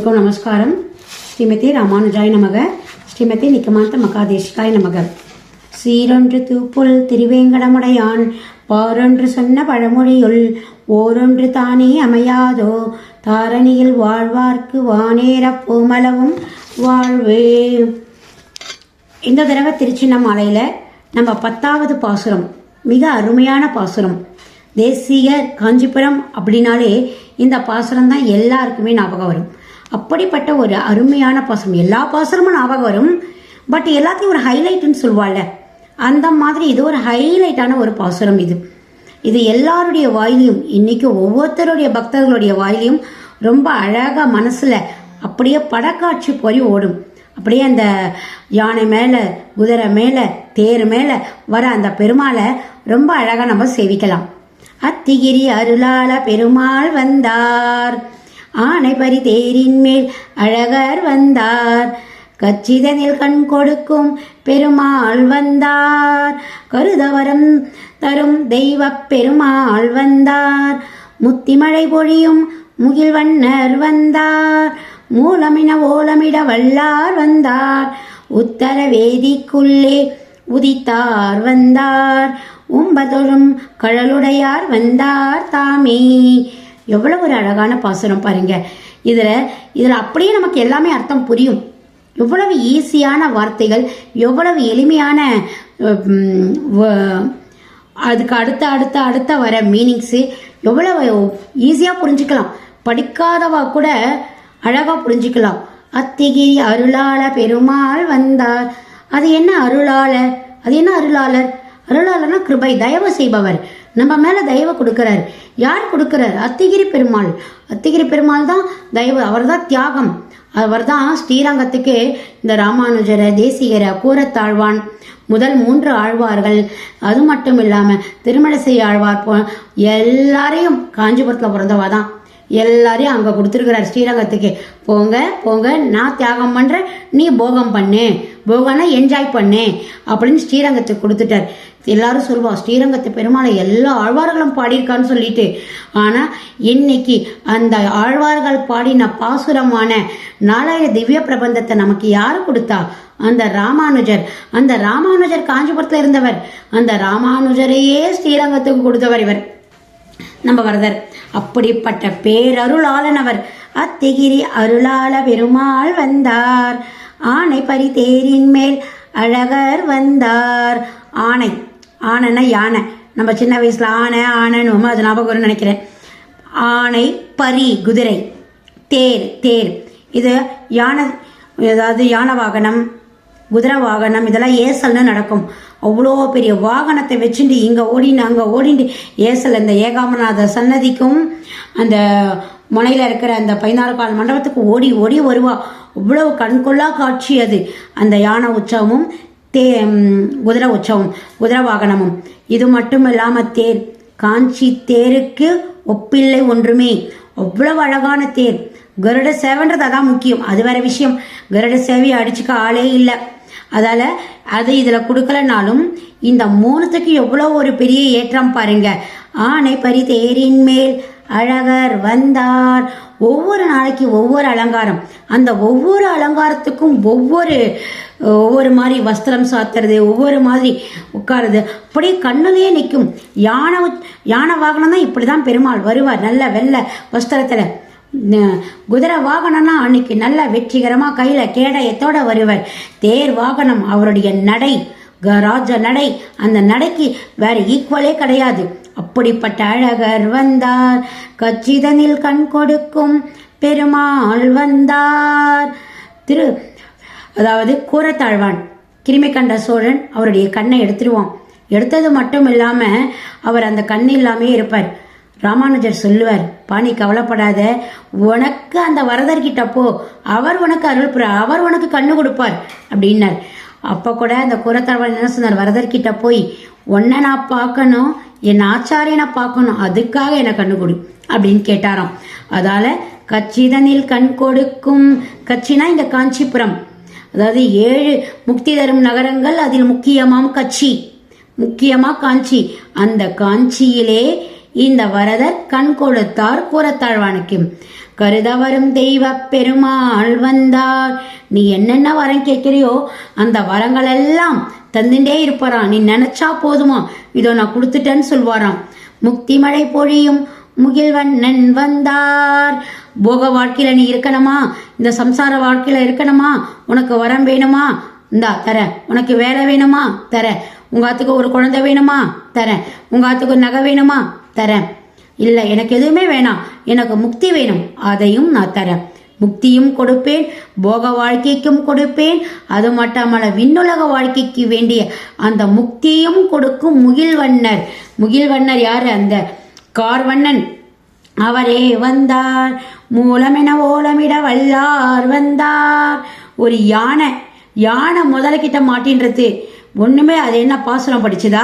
எல்லோருக்கும் நமஸ்காரம். ஸ்ரீமதி ராமானுஜாய் நமக. ஸ்ரீமதி நிக்கமாந்த மகாதேசிகாய் நமக. சீரொன்று தூப்புல் திருவேங்கடமுடையான் பாரொன்று சொன்ன பழமொழியுள் ஓரொன்று தானே அமையாதோ தாரணியில் வாழ்வார்க்கு வானேரப் பூமளவும் வாழ்வே. இந்த தடவை திருச்சின்னமலையில் நம்ம பத்தாவது பாசுரம் மிக அருமையான பாசுரம். தேசிய காஞ்சிபுரம் அப்படின்னாலே இந்த பாசுரம் தான் எல்லாருக்குமே ஞாபகம் வரும். அப்படிப்பட்ட ஒரு அருமையான பாசுரம். எல்லா பாசுரமும் ஞாபகம் வரும். பட் எல்லாத்தையும் ஒரு ஹைலைட்டுன்னு சொல்லுவாள்ல அந்த மாதிரி இது ஒரு ஹைலைட்டான ஒரு பாசுரம் இது. இது எல்லாருடைய வாயிலையும் இன்றைக்கி ஒவ்வொருத்தருடைய பக்தர்களுடைய வாயிலையும் ரொம்ப அழகாக மனசில் அப்படியே படக்காட்சி போய் ஓடும். அப்படியே அந்த யானை மேலே குதிரை மேலே தேர் மேலே வர அந்த பெருமாளை ரொம்ப அழகாக நம்ம சேவிக்கலாம். அத்திகிரி அருளாள பெருமாள் வந்தார். ஆனை பரி தேரின் மேல் அழகர் வந்தார். கச்சிதனில் கண் கொடுக்கும் பெருமாள் வந்தார். கருதவரம் தரும் தெய்வப் பெருமாள் வந்தார். முத்திமழை பொழியும் முகில்வண்ணர் வந்தார். மூலமின ஓலமிட வல்லார் வந்தார். உத்தர வேதிக்குள்ளே உதித்தார் வந்தார். உம்பதொழும் கழலுடையார் வந்தார் தாமே. எவ்வளவு ஒரு அழகான பாசுரம் பாருங்க. இதில் இதில் அப்படியே நமக்கு எல்லாமே அர்த்தம் புரியும். எவ்வளவு ஈஸியான வார்த்தைகள் எவ்வளவு எளிமையான வ- அதுக்கு அடுத்த அடுத்த அடுத்த வர மீனிங்ஸு எவ்வளவு ஈஸியாக புரிஞ்சுக்கலாம். படிக்காதவா கூட அழகாக புரிஞ்சுக்கலாம். அத்திகிரி அருளாள பெருமாள் வந்தார். அது என்ன அருளாளர்? அது என்ன அருளாளர்? அருளாளர்னா கிருபை தயவு செய்பவர். நம்ம மேலே தயவை கொடுக்குறாரு. யார் கொடுக்குறாரு? அத்திகிரி பெருமாள். அத்திகிரி பெருமாள் தான் தயவு. அவர்தான் தியாகம். அவர் தான் ஸ்ரீரங்கத்துக்கு இந்த ராமானுஜரை தேசிகரை கூரத்தாழ்வான் முதல் மூன்று ஆழ்வார்கள். அது மட்டும் இல்லாமல் திருமணசை ஆழ்வார் போ எல்லாரையும் காஞ்சிபுரத்தில் பிறந்தவா தான். எல்லாரையும் அங்கே கொடுத்துருக்குறார் ஸ்ரீரங்கத்துக்கு. போங்க போங்க நான் தியாகம் பண்ணுறேன் நீ போகம் பண்ணு. போகம்னா என்ஜாய் பண்ணு அப்படின்னு ஸ்ரீரங்கத்துக்கு கொடுத்துட்டார். எல்லாரும் சொல்லுவாள் ஸ்ரீரங்கத்து பெருமாளை எல்லா ஆழ்வார்களும் பாடியிருக்கான்னு சொல்லிட்டு. ஆனால் இன்னைக்கு அந்த ஆழ்வார்கள் பாடின பாசுரமான நாலாயிர திவ்ய பிரபந்தத்தை நமக்கு யார் கொடுத்தா? அந்த ராமானுஜர். அந்த ராமானுஜர் காஞ்சிபுரத்தில் இருந்தவர். அந்த ராமானுஜரையே ஸ்ரீரங்கத்துக்கு கொடுத்தவர் இவர். நம்ம வரதர் அப்படிப்பட்ட பேரருளாளனவர் அத்திகிரி அருளாள பெருமாள் வந்தார். ஆணை பரி தேரின் மேல் அழகர் வந்தார். ஆணை ஆனைன்னா யானை. நம்ம சின்ன வயசுல ஆனை ஆனைன்னு அது ஞாபகம் நினைக்கிறேன். ஆணை பரி குதிரை தேர் தேர். இது யானை அதாவது யானை வாகனம் குதிரை வாகனம் இதெல்லாம் ஏசல்னு நடக்கும். அவ்வளோ பெரிய வாகனத்தை வச்சுட்டு இங்கே ஓடின்னு அங்கே ஓடிண்டு ஏசல் இந்த ஏகாமநாத சன்னதிக்கும் அந்த முனையில் இருக்கிற அந்த பதினாறு கால் மண்டபத்துக்கு ஓடி ஓடி வருவா. இவ்வளவு கண்கொள்ளா காட்சி அது. அந்த யானை உற்சவமும் தே குதிரை உற்சவம் குதிரை வாகனமும். இது மட்டும் இல்லாமல் தேர். காஞ்சி தேருக்கு ஒப்பில்லை ஒன்றுமே. அவ்வளவு அழகான தேர். கருட சேவைன்றது அதான் முக்கியம். அது வேற விஷயம். கருட சேவையை அடிச்சுக்க ஆளே இல்லை. அதால் அது இதில் கொடுக்கலனாலும் இந்த மூணுத்துக்கு எவ்வளோ ஒரு பெரிய ஏற்றம் பாருங்க. ஆனை பறி தேரின் மேல் அழகர் வந்தார். ஒவ்வொரு நாளைக்கு ஒவ்வொரு அலங்காரம். அந்த ஒவ்வொரு அலங்காரத்துக்கும் ஒவ்வொரு ஒவ்வொரு மாதிரி வஸ்திரம் சாத்துறது ஒவ்வொரு மாதிரி உட்காருது அப்படியே கண்ணுலேயே நிற்கும் யானை யானை வாகனம் தான் இப்படி தான் பெருமாள் வருவார். நல்ல வெள்ளை வஸ்திரத்தில். குதிரை வாகனம்னா அன்னைக்கு நல்ல வெற்றிகரமாக கையில் கேடயத்தோடு வருவார். தேர் வாகனம் அவருடைய நடை க- ராஜ நடை அந்த நடைக்கு வேற ஈக்குவலே கிடையாது. அப்படிப்பட்ட அழகர் வந்தார். கச்சிதனில் கண் கொடுக்கும் பெருமாள் வந்தார். திரு அதாவது கூரத்தாழ்வான் கிருமி கண்ட சோழன் அவருடைய கண்ணை எடுத்துருவான். எடுத்தது மட்டும் இல்லாமல் அவர் அந்த கண் இல்லாமே இருப்பார். ராமானுஜர் சொல்லுவார் பாணி கவலைப்படாத. உனக்கு அந்த வரதர்கிட்ட போ. அவர் உனக்கு அருள் அவர் உனக்கு கண்ணு கொடுப்பார். அப்படின்னார். அப்போ கூட அந்த கூரத்தாழ்வான் என்ன சொன்னார்? வரதர்கிட்ட போய் உன்னை நான் பார்க்கணும் என் ஆச்சாரியனை பார்க்கணும். அதுக்காக என்னை கண்ணு கொடு. அப்படின்னு கேட்டாராம். அதால கச்சிதனில் கண் கொடுக்கும் கட்சினா இந்த காஞ்சிபுரம். அதாவது ஏழு முக்தி தரும் நகரங்கள் அதில் முக்கியமாம் கட்சி முக்கியமாக காஞ்சி. அந்த காஞ்சியிலே இந்த வரதர் கண் கொடுத்தார் புறத்தாழ்வானுக்கும். கருத வரும் தெய்வ பெருமாள் வந்தார். நீ என்னென்ன வரம் கேட்கிறியோ அந்த வரங்கள் எல்லாம் தந்துட்டே இருப்பாராம் நீ நினைச்சா போதுமா? இதோ நான் கொடுத்துட்டேன்னு சொல்வாராம். முக்தி மழை பொழியும் முகில்வண்ணன் வந்தார். போக வாழ்க்கையில நீ இருக்கணுமா? இந்த சம்சார வாழ்க்கையில இருக்கணுமா? உனக்கு வரம் வேணுமா? இந்தா தரேன் உனக்கு வேலை வேணுமா? தரேன் உங்க ஆத்துக்கு ஒரு குழந்தை வேணுமா? தரேன் உங்க ஆத்துக்கு நகை வேணுமா? தரேன். இல்லை எனக்கு எதுவுமே வேணாம். எனக்கு முக்தி வேணும். அதையும் நான் தரேன். முக்தியும் கொடுப்பேன் போக வாழ்க்கைக்கும் கொடுப்பேன். அது மட்டுமல்ல விண்ணுலக வாழ்க்கைக்கு வேண்டிய அந்த முக்தியும் கொடுக்கும் முகில்வண்ணர். முகில்வண்ணர் யார்? அந்த கார்வண்ணன். அவரே வந்தார். மூலமென ஓலமிட வல்லார் வந்தார். ஒரு யானை. யானை முதல்கிட்ட மாட்டின்றது. ஒன்றுமே அது என்ன பாசுரம் படிச்சுதா?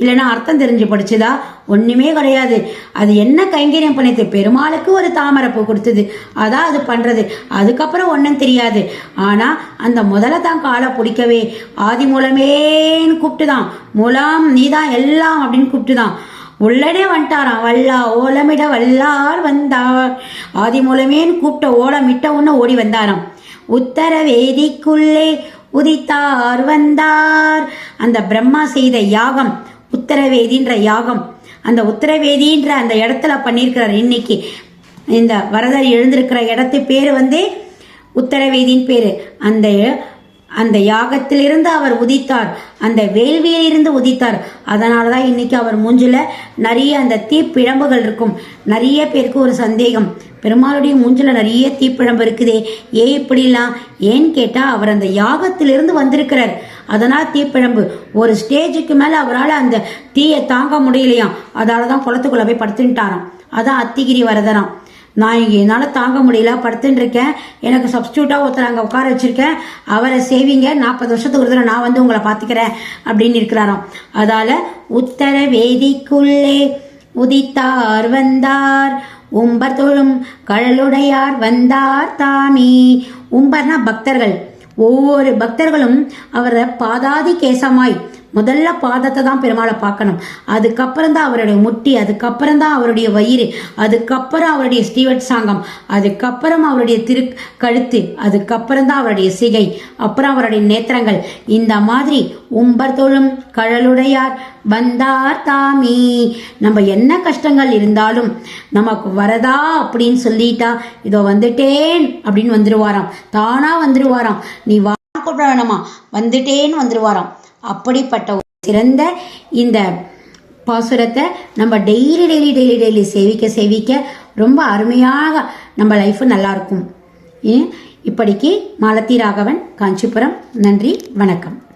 இல்லைன்னா அர்த்தம் தெரிஞ்சு படிச்சுதா? ஒன்றுமே கிடையாது. அது என்ன கைங்கரியம் பண்ணிது பெருமாளுக்கு ஒரு தாமரைப்பூ கொடுத்தது. அதான் அது பண்ணுறது அதுக்கப்புறம் ஒன்றும் தெரியாது. ஆனால் அந்த முதல்ல தான் காலை பிடிக்கவே. ஆதி மூலமேன்னு கூப்பிட்டு தான் மூலம் நீதான் எல்லாம் அப்படின்னு கூப்பிட்டு தான் உள்ளடே வந்துட்டாராம். வல்லா ஓலமிட வல்லார் வந்தார். ஆதி மூலமேன்னு கூப்பிட்ட ஓலமிட்ட உன்ன ஓடி வந்தாராம். உத்தர வேதிக்குள்ளே உதித்தார் வந்தார். அந்த பிரம்மா செய்த யாகம் உத்தரவேதின்ற யாகம். அந்த உத்தரவேதின்ற அந்த இடத்துல பண்ணியிருக்கிறார். இன்னைக்கு இந்த வரதர் எழுந்திருக்கிற இடத்து பேர் வந்து உத்தரவேதின் பேர். அந்த அந்த யாகத்திலிருந்து அவர் உதித்தார். அந்த வேள்வியிலிருந்து உதித்தார். அதனால தான் இன்னைக்கு அவர் மூஞ்சில நிறைய அந்த தீப்பிழம்புகள் இருக்கும். நிறைய பேருக்கு ஒரு சந்தேகம். பெருமாளுடைய மூஞ்சில நிறைய தீப்பிழம்பு இருக்குதே. ஏன் இப்படிலாம் ஏன்னு கேட்டா அவர் அந்த யாகத்திலிருந்து வந்திருக்கிறார். அதனால் தீப்பிழம்பு. ஒரு ஸ்டேஜுக்கு மேலே அவரால் அந்த தீயை தாங்க முடியலையாம். அதால் தான் குளத்துக்குள்ளே போய் படுத்துட்டாராம். அதான் அத்திகிரி வரதராம். நான் இங்கே என்னால் தாங்க முடியல படுத்துட்டு இருக்கேன் எனக்கு சப்ஸ்டியூட்டாக ஒருத்தர் அங்கே உட்கார வச்சுருக்கேன். அவரை சேவிங்க நாற்பது வருஷத்துக்கு ஒரு தடவை நான் வந்து உங்களை பார்த்துக்கிறேன் அப்படின்னு இருக்கிறாராம். அதால் உத்தர வேதிக்குள்ளே உதித்தார் வந்தார். உம்பத்தொழும் கழலுடையார் வந்தார் தாமே. உம்பர்னா பக்தர்கள். ஒவ்வொரு பக்தர்களும் அவரை பாதாதி கேசமாய் முதல்ல பாதத்தை தான் பெருமாளை பார்க்கணும். அதுக்கப்புறம் தான் அவருடைய முட்டி அதுக்கப்புறம் தான் அவருடைய வயிறு அதுக்கப்புறம் அவருடைய ஸ்டீவட் சாங்கம் அதுக்கப்புறம் அவருடைய திரு கழுத்து அதுக்கப்புறம் தான் அவருடைய சிகை அப்புறம் அவருடைய நேத்திரங்கள். இந்த மாதிரி உம்பர் தொழும் கழலுடையார் வந்தார் தாமி. நம்ம என்ன கஷ்டங்கள் இருந்தாலும் நமக்கு வரதா அப்படின்னு சொல்லிட்டா இதோ வந்துட்டேன் அப்படின்னு வந்துருவாராம். தானா வந்துருவாராம். நீ வா கூப்பிட வேணாமா? வந்துட்டேன்னு வந்துருவாராம். அப்படிப்பட்ட ஒரு சிறந்த இந்த பாசுரத்தை நம்ம டெய்லி டெய்லி டெய்லி டெய்லி சேவிக்க சேவிக்க ரொம்ப அருமையாக நம்ம லைஃப் நல்லா இருக்கும் இப்படிக்கு மாலத்தி ராகவன் காஞ்சிபுரம் நன்றி வணக்கம்.